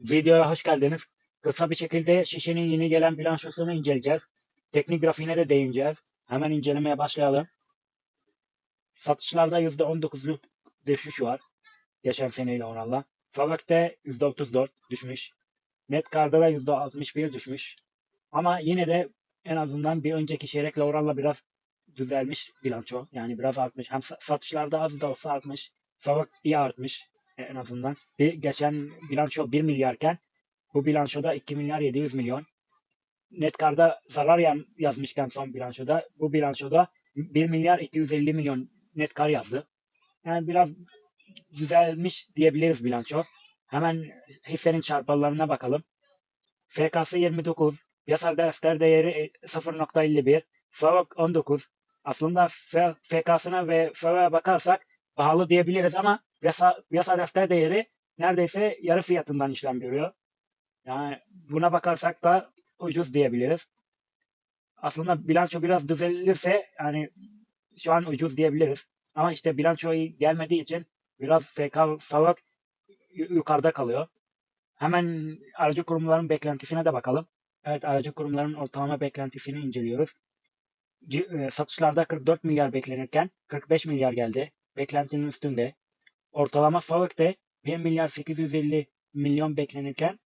Videoya hoş geldiniz. Kısa bir şekilde şişenin yeni gelen bilançosunu inceleyeceğiz. Teknik grafiğine de değineceğiz. Hemen incelemeye başlayalım. Satışlarda %19'luk düşüş var. Geçen seneyle oranla. Favök'te %34 düşmüş. Netkar'da da %61 düşmüş. Ama yine de en azından bir önceki çeyrekle oranla biraz düzelmiş bilanço. Yani biraz artmış. Hem sa- satışlarda az da olsa artmış. Favök iyi artmış en azından. Bir geçen bilanço 1 milyarken bu bilançoda 2 milyar 700 milyon. Netkar'da zarar yazmışken son bilançoda bu bilançoda 1 milyar 250 milyon netkar yazdı. Yani biraz düzelmiş diyebiliriz bilanço. Hemen hissenin çarpanlarına bakalım. FK'sı 29, piyasal defter değeri e, 0.51, FAVÖK 19. Aslında FK'sına ve FAVÖK'e bakarsak pahalı diyebiliriz ama piyasa, piyasa defter değeri neredeyse yarı fiyatından işlem görüyor. Yani buna bakarsak da ucuz diyebiliriz. Aslında bilanço biraz düzelirse yani şu an ucuz diyebiliriz. Ama işte bilanço gelmediği için biraz FK yu- yukarıda kalıyor. Hemen aracı kurumların beklentisine de bakalım. Evet aracı kurumların ortalama beklentisini inceliyoruz. E, Satışlarda 44 milyar beklenirken 45 milyar geldi. Beklentinin üstünde. Ortalama FAVÖK'te 1 milyar 850 milyon beklenirken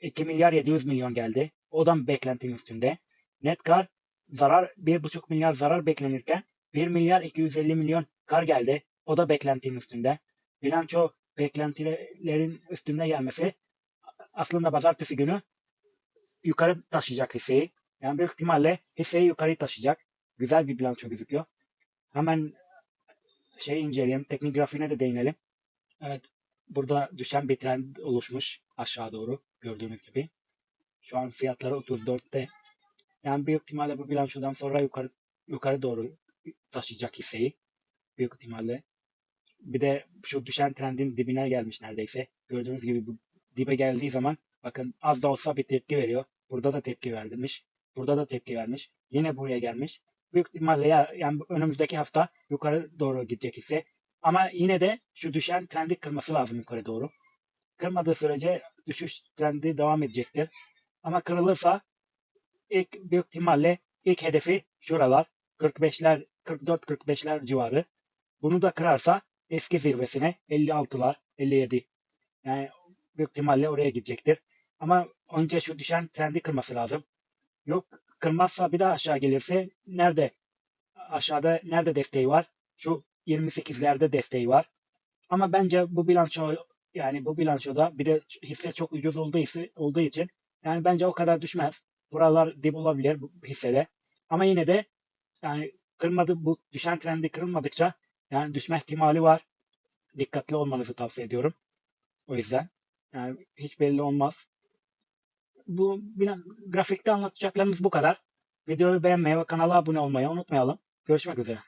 2 milyar 700 milyon geldi. O da beklentinin üstünde. Net kar zarar 1,5 milyar zarar beklenirken 1 milyar 250 milyon kar geldi. O da beklentinin üstünde. Bilanço beklentilerin üstünde gelmesi aslında pazartesi günü yukarı taşıyacak hisseyi. Yani büyük ihtimalle hisseyi yukarı taşıyacak. Güzel bir bilanço gözüküyor. Hemen şey inceleyelim. Teknik grafiğine de değinelim. Evet. Burada düşen bir trend oluşmuş aşağı doğru gördüğünüz gibi. Şu an fiyatları 34'te. Yani büyük ihtimalle bu bilançodan sonra yukarı yukarı doğru taşıyacak hisseyi. Büyük ihtimalle. Bir de şu düşen trendin dibine gelmiş neredeyse. Gördüğünüz gibi bu dibe geldiği zaman bakın az da olsa bir tepki veriyor. Burada da tepki vermiş. Burada da tepki vermiş. Yine buraya gelmiş. Büyük ihtimalle ya, yani önümüzdeki hafta yukarı doğru gidecek hisse. Ama yine de şu düşen trendi kırması lazım yukarı doğru. Kırmadığı sürece düşüş trendi devam edecektir. Ama kırılırsa ilk büyük ihtimalle ilk hedefi şuralar 45'ler 44-45'ler civarı. Bunu da kırarsa eski zirvesine 56'lar 57 yani büyük ihtimalle oraya gidecektir. Ama önce şu düşen trendi kırması lazım. Yok kırmazsa bir daha aşağı gelirse nerede aşağıda nerede desteği var? Şu 28'lerde desteği var. Ama bence bu bilanço yani bu bilançoda bir de hisse çok ucuz olduğu, olduğu için yani bence o kadar düşmez. Buralar dip olabilir bu hissede. Ama yine de yani kırmadı bu düşen trendi kırılmadıkça yani düşme ihtimali var. Dikkatli olmanızı tavsiye ediyorum. O yüzden yani hiç belli olmaz. Bu grafikte anlatacaklarımız bu kadar. Videoyu beğenmeyi ve kanala abone olmayı unutmayalım. Görüşmek üzere.